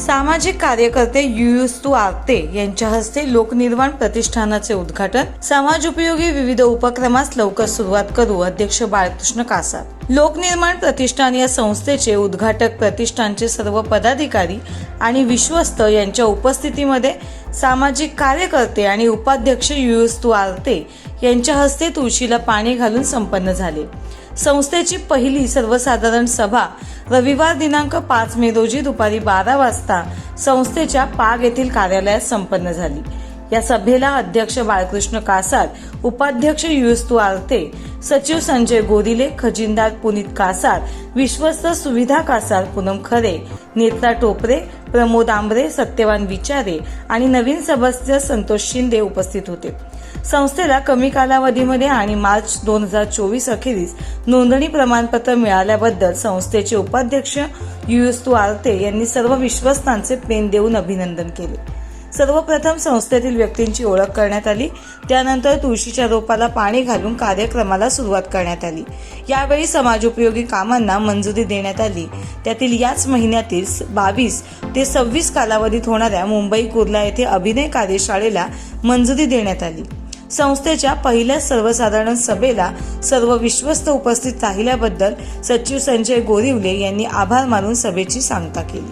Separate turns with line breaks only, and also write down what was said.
सामाजिक कार्यकर्ते युयुस्तू आर्ते यांच्या हस्ते लोकनिर्माण प्रतिष्ठानाचे उद्घाटन. समाज उपयोगी विविध उपक्रमास लवकर सुरुवात करू अध्यक्ष बाळकृष्ण कासार. लोकनिर्माण प्रतिष्ठान या संस्थेचे उद्घाटक प्रतिष्ठानचे सर्व पदाधिकारी आणि विश्वस्त यांच्या उपस्थितीमध्ये सामाजिक कार्यकर्ते आणि उपाध्यक्ष युयुस्तू आर्ते यांच्या हस्ते तुळशीला पाणी घालून संपन्न झाले. संस्थेची पहिली सर्वसाधारण सभा रविवार दिनांक पाच मे रोजी दुपारी बारा वाजता संस्थेच्या पाग येथील कार्यालयात संपन्न झाली. या सभेला अध्यक्ष बाळकृष्ण कासार उपाध्यक्ष युस्तू आरते सचिव संजय गोदिले खजिनदार पुनीत कासार विश्वस्त सुविधा कासार पूनम खरे नेत्रा टोपरे प्रमोद आंबरे सत्यवान विचारे आणि नवीन सदस्य संतोष शिंदे उपस्थित होते. संस्थेला कमी कालावधीमध्ये आणि मार्च दोन हजार चोवीस अखेरीस नोंदणी प्रमाणपत्र मिळाल्याबद्दल संस्थेचे उपाध्यक्ष युस्तू आरते यांनी सर्व विश्वस्तांचे पेन देऊन अभिनंदन केले. सर्वप्रथम संस्थेतील व्यक्तींची ओळख करण्यात आली. त्यानंतर तुळशीच्या रोपाला पाणी घालून कार्यक्रमाला सुरुवात करण्यात आली. यावेळी समाजोपयोगी कामांना मंजुरी देण्यात आली. त्यातील याच महिन्यातील बावीस ते सव्वीस कालावधीत होणाऱ्या मुंबई कुर्ला येथे अभिनय कार्यशाळेला मंजुरी देण्यात आली. संस्थेच्या पहिल्या सर्वसाधारण सभेला सर्व विश्वस्त उपस्थित राहिल्याबद्दल सचिव संजय गोरिवले यांनी आभार मानून सभेची सांगता केली.